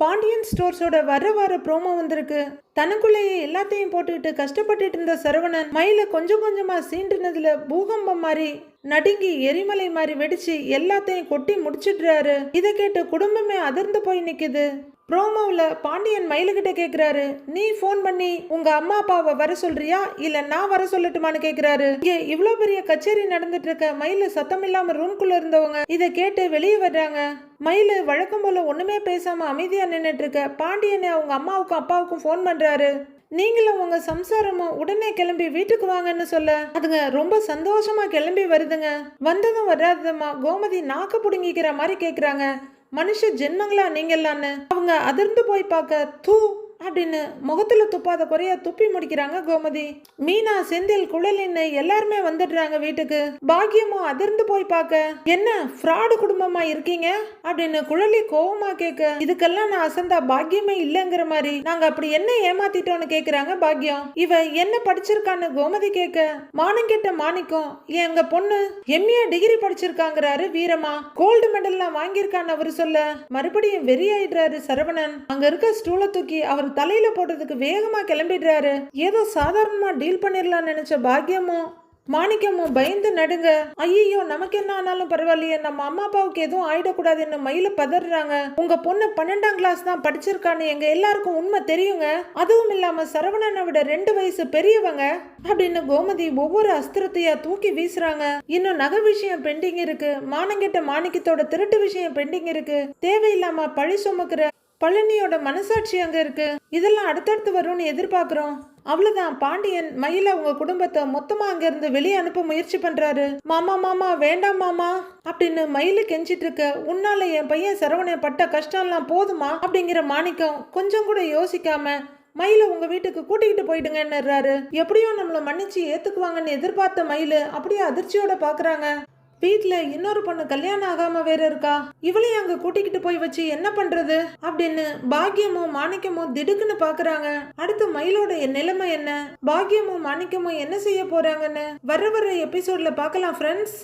பாண்டியன் ஸ்டோர்ஸோட வர வர ப்ரோமோ வந்திருக்கு. தனக்குள்ளேயே எல்லாத்தையும் போட்டுக்கிட்டு கஷ்டப்பட்டுட்டு இருந்த சரவணன் மயில கொஞ்சம் கொஞ்சமா சீண்டுனதுல பூகம்பம் மாதிரி நடுங்கி எரிமலை மாதிரி வெடிச்சு எல்லாத்தையும் கொட்டி முடிச்சிடுறாரு. இதை கேட்டு குடும்பமே அதிர்ந்து போய் நிக்குது. ப்ரோமோவில் பாண்டியன் மயிலுக்கிட்ட கேட்குறாரு நீ ஃபோன் பண்ணி உங்கள் அம்மா அப்பாவை வர சொல்றியா? இல்லை நான் வர சொல்லட்டுமான்னு கேட்குறாரு இங்கே இவ்வளோ பெரிய கச்சேரி நடந்துட்டு இருக்க மயில் சத்தம் இல்லாமல் ரூம்குள்ளே இருந்தவங்க இதை கேட்டு வெளியே வர்றாங்க. மயிலு வழக்கம் போல ஒன்றுமே பேசாமல் அமைதியாக நின்றுட்டு இருக்க பாண்டியனை அவங்க அம்மாவுக்கும் அப்பாவுக்கும் ஃபோன் பண்ணுறாரு நீங்களும் உங்க சம்சாரமும் உடனே கிளம்பி வீட்டுக்கு வாங்கன்னு சொல்ல அதுங்க ரொம்ப சந்தோஷமா கிளம்பி வருதுங்க. வந்ததும் வராததுமா கோமதி நாக்கு புடுங்கிக்கிற மாதிரி கேக்குறாங்க. மனுஷ ஜென்மங்களா நீங்களான்னு அவங்க அதிர்ந்து போய் பார்க்க தூ அப்படின்னு முகத்துல துப்பாத குறைய துப்பி முடிக்கிறாங்க கோமதி. மீனா செந்தில் குழலின்னு எல்லாருமே வந்துடுறாங்க வீட்டுக்கு. பாக்கியமும் அதிர்ந்து போய் பார்க்க. என்ன ஃப்ராடு குடும்பமா இருக்கீங்க? அப்படின்னு குழலி கோவமா கேட்க. இதுக்கெல்லாம் நான் அசந்தா பாக்கியமே இல்லைங்கிற மாதிரி. நாங்க அப்படி என்ன ஏமாத்திட்டோம்னு கேக்குறாங்க பாக்கியம். இவ என்ன படிச்சிருக்கான்னு கோமதி கேட்க. மானங்கிட்ட மாணிக்கம் எங்க பொண்ணு எம்ஏ டிகிரி படிச்சிருக்காங்கிறாரு வீரமா. கோல்டு மெடல்லாம் வாங்கியிருக்கான்னு அவர் சொல்ல. மறுபடியும் வெறி ஆயிடுறாரு சரவணன். அங்க இருக்க ஸ்டூலை தூக்கி அவர் தலையில போடுறதுக்கு வேகமா கிளம்பிடுறாரு. ஏதோ சாதாரணமா டீல் பண்ணிடலாம் நினைச்ச பாக்கியமும் மாணிக்கமும் பயந்து நடுங்க. ஐயோ நமக்கு என்ன ஆனாலும் பரவாயில்லையே நம்ம அம்மா அப்பாவுக்கு எதுவும் ஆயிடக்கூடாதுன்னு மயில பதறாங்க. உங்க பொண்ணு பன்னெண்டாம் கிளாஸ் தான் படிச்சிருக்கான்னு எங்க எல்லாருக்கும் உண்மை தெரியுங்க. அதுவும் இல்லாம சரவணனை விட ரெண்டு வயசு பெரியவங்க அப்படின்னு கோமதி ஒவ்வொரு அஸ்திரத்தையா தூக்கி வீசுறாங்க. இன்னும் நகை விஷயம் பெண்டிங் இருக்கு. மானங்கிட்ட மாணிக்கத்தோட திருட்டு விஷயம் பெண்டிங் இருக்கு. தேவையில்லாம பழி சுமக்கிற பழனியோட மனசாட்சி அங்க இருக்கு? இதெல்லாம் அடுத்தடுத்து வரும்னு எதிர்பார்க்கிறோம். அவ்வளவுதான். பாண்டியன் மயில அவங்க குடும்பத்தை மொத்தமா அங்க இருந்து வெளியே அனுப்ப முயற்சி பண்றாரு. மாமா மாமா வேண்டாம் மாமா அப்படின்னு மயில கெஞ்சிட்டு இருக்க உன்னால என் பையன் சரவணைய பட்ட கஷ்டம்லாம் போதுமா? அப்படிங்கிற மாணிக்கம் கொஞ்சம் கூட யோசிக்காம மயில உங்க வீட்டுக்கு கூட்டிகிட்டு போயிடுங்கன்னுறாரு எப்படியும் நம்மள மன்னிச்சு ஏத்துக்குவாங்கன்னு எதிர்பார்த்த மயிலு அப்படியே அதிர்ச்சியோட பாக்குறாங்க. வீட்டில் இன்னொரு பொண்ணு கல்யாணம் ஆகாம வேற இருக்கா? இவளையும் அங்க கூட்டிக்கிட்டு போய் வச்சு என்ன பண்றது? அப்படின்னு பாக்கியமும் மாணிக்கமும் திடுக்குன்னு பாக்குறாங்க. அடுத்து மயிலோட நிலைமை என்ன? பாக்கியமும் மாணிக்கமும் என்ன செய்ய போறாங்கன்னு வர வர எபிசோட்ல பார்க்கலாம் ஃப்ரெண்ட்ஸ்